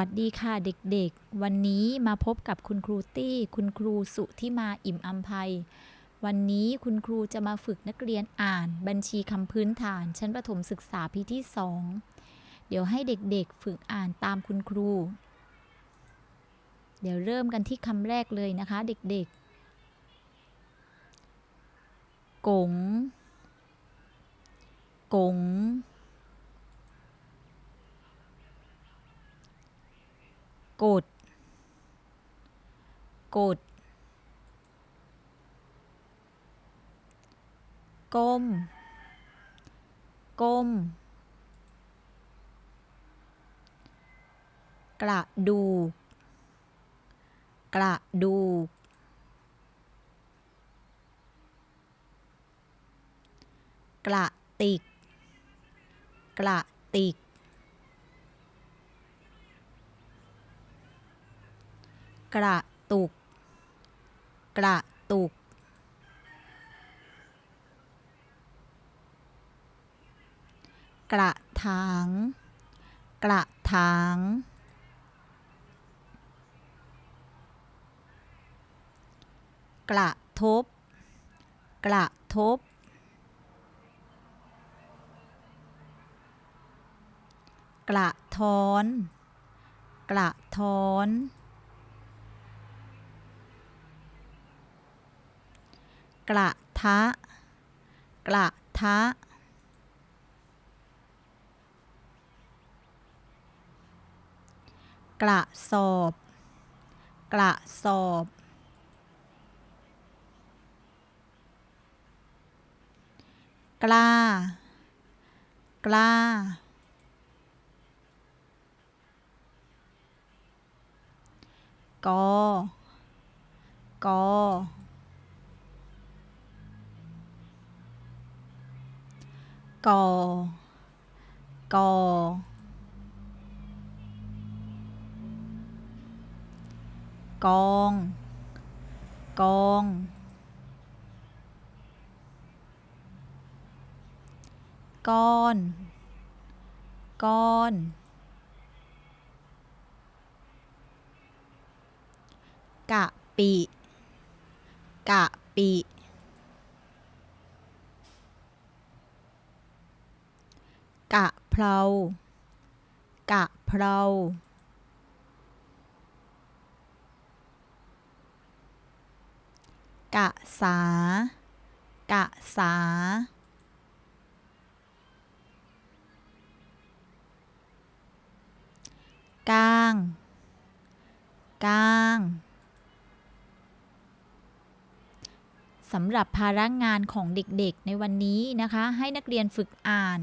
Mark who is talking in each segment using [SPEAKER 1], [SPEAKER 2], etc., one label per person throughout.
[SPEAKER 1] สวัสดีค่ะเด็กๆ วันนี้มาพบกับคุณครูตี้ คุณครูสุที่มาอิ่มอัมภัย วันนี้คุณครูจะมาฝึกนักเรียนอ่าน บัญชีคำพื้นฐานชั้นประถมศึกษาปีที่2เดี๋ยวให้เด็กๆฝึกอ่านตามคุณครู เดี๋ยวเริ่มกันที่คำแรกเลยนะคะเด็กๆ กง กง กด กด ก้ม ก้ม กระดูก กระดูก กระติก กระติก กระตุก กระตุก กระถาง กระถางกระทบ กระทบ กระท้อน กระท้อน กระทะ กระทะกระสอบ กระสอบ กล้า กล้า กอ กอ กอกอกองกองก้อนก้อนกะปิกะปิ กะ เพรากะเพรากะสา กะสา ก้าง ก้างสำหรับภาระงานของเด็กๆ ในวันนี้นะคะ ให้นักเรียนฝึกอ่าน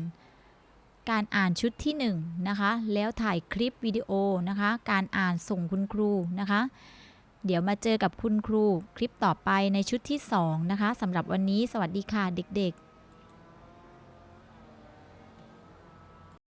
[SPEAKER 1] การอ่านชุดที่1นะคะ แล้วถ่ายคลิปวิดีโอนะคะ การอ่านส่งคุณครูนะคะ เดี๋ยวมาเจอกับคุณครูคลิปต่อไปในชุดที่2นะคะสำหรับวันนี้สวัสดีค่ะเด็กๆ